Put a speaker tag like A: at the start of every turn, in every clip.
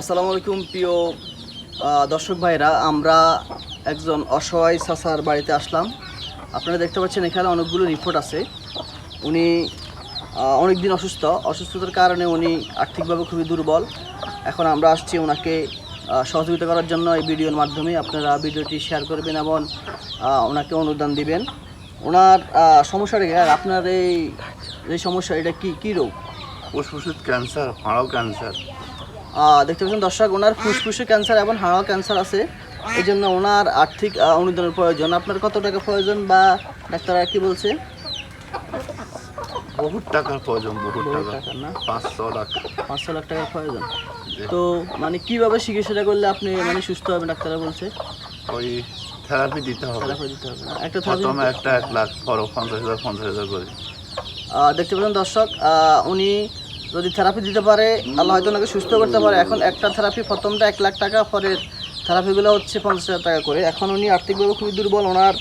A: আসসালামু আলাইকুম, প্রিয় দর্শক ভাইরা আমরা একজন অসহায় চাচার বাড়িতে আসলাম। আপনারা দেখতে পাচ্ছেন এখানে অনেকগুলো রিপোর্ট আছে। উনি অনেক দিন অসুস্থ। অসুস্থতার কারণে উনি আর্থিকভাবে খুবই দুর্বল। এখন আমরা আসছি ওনাকে সহযোগিতা করার জন্য এই ভিডিওর মাধ্যমে। আপনারা ভিডিওটি শেয়ার করবেন এবং ওনাকে অনুদান দিবেন। ওনার সমস্যাটা কি আর আপনার এই সমস্যা, এটা কি, কী রোগ?
B: ফুসফুসের ক্যান্সার হাড়াও ক্যান্সার।
A: দেখতে পাচ্ছেন দর্শক ওনার ফুসফুসে ক্যান্সার এবং হাড়া ক্যান্সার আছে। এই জন্য ওনার আর্থিক অনুদানের প্রয়োজন। আপনার কত টাকা প্রয়োজন বা ডাক্তাররা কি বলছে?
B: বহুত টাকার প্রয়োজন বহুত
A: বহু
B: টাকা।
A: না?
B: পাঁচশো লাখ।
A: পাঁচশো লাখ টাকার প্রয়োজন। তো মানে কীভাবে চিকিৎসাটা করলে আপনি মানে সুস্থ হবেন ডাক্তাররা বলছে?
B: ওই থেরাপি দিতে হবে।
A: থেরাপি দিতে হবে একটা
B: প্রথমে একটা এক লাখ পর পঞ্চাশ হাজার পঞ্চাশ হাজার করে।
A: দেখতে পাচ্ছেন দর্শক উনি যদি থেরাপি দিতে পারে, আল্লাহ হয়তো ওনাকে সুস্থ করতে পারে। এখন একটা থেরাপি প্রথমটা এক লাখ টাকা পরের থেরাপিগুলো হচ্ছে পঞ্চাশ হাজার টাকা করে। এখন উনি আর্থিকভাবে খুবই দুর্বল, ওনার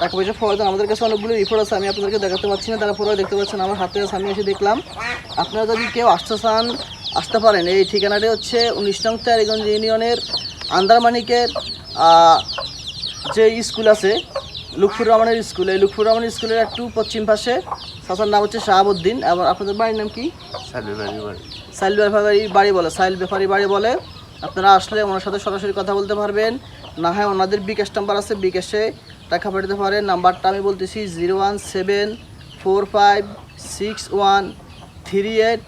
A: টাকা পয়সা প্রয়োজন আমাদের কাছে অনেকগুলো রিপোর্ট আছে, আমি আপনাদেরকে দেখাতে পারছি না তারপরেও দেখতে পাচ্ছেন, আমার হাতে আছে, আমি এসে দেখলাম। আপনারা যদি কেউ আসতে চান, আসতে পারেন। এই ঠিকানাটি হচ্ছে উনিশ নং তারিগঞ্জ ইউনিয়নের আন্দারমানিকের যে স্কুল আছে লুকফুর রহমানের স্কুল। এই লুকফুর রহমানের স্কুলের একটু পশ্চিম পাশে। চাচার নাম হচ্ছে শাহাবুদ্দিন। এবং আপনাদের বাড়ির নাম কি? সাইল ব্যাপারী বাড়ি। বলে। সাইল ব্যাপারী বাড়ি বলে। আপনারা আসলে ওনার সাথে সরাসরি কথা বলতে পারবেন। না হয় ওনাদের বিকাশ নাম্বার আছে বিকাশে টাকা পাঠাতে পারেন। নাম্বারটা আমি বলতেছি zero one seven four five six one three eight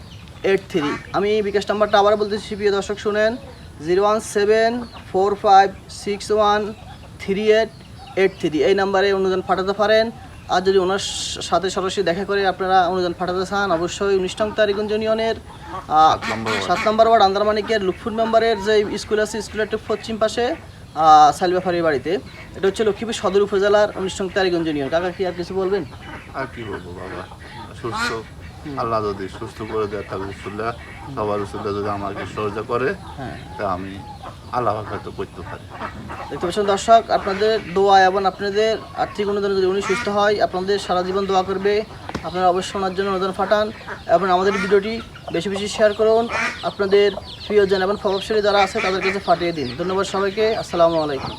A: eight three. আমি বিকাশ নাম্বারটা আবার বলতেছি প্রিয় দর্শক শুনেন। Zero one seven four five six one three eight eight three এই নাম্বারে অনুদান পাঠাতে পারেন। আর যদি ওনার সাথে সরাসরি দেখা করে আপনারা অনুদান পাঠাতে চান অবশ্যই উনিশ নং ইউনিয়নের আহ,
B: নম্বর ওয়ার্ড।
A: সাত নম্বর ওয়ার্ড আন্দারমানিকের লুকফুট মেম্বারের যে স্কুল আছে স্কুলের একটু পশ্চিম পাশে সালবাফারির বাড়িতে। এটা হচ্ছে লক্ষ্মীপুর সদর উপজেলার উনিশ নং ইউনিয়ন। কাকা কি আর কিছু বলবেন?
B: আর কি বলব বাবা? সুস্থ। আল্লাহ যদি সুস্থ করে দেয় তাহলে রসুল্লাহ সবার রসুল্লাহ যদি আমাকে সহযোগিতা করে
A: হ্যাঁ।
B: তা আমি আল্লাহ হয়তো করতে পারি।
A: দেখতে পাচ্ছেন দর্শক আপনাদের দোয়া এবং আপনাদের আর্থিক অনুদান যদি উনি সুস্থ হয় আপনাদের সারা জীবন দোয়া করবে। আপনারা অবশ্যই ওনার জন্য অনুদান ফাটান এবং আমাদের ভিডিওটি বেশি বেশি শেয়ার করুন। আপনাদের প্রিয়জন এবং প্রভাবশালী যারা আছে তাদের কাছে পাঠিয়ে দিন। ধন্যবাদ সবাইকে। আসসালামু আলাইকুম।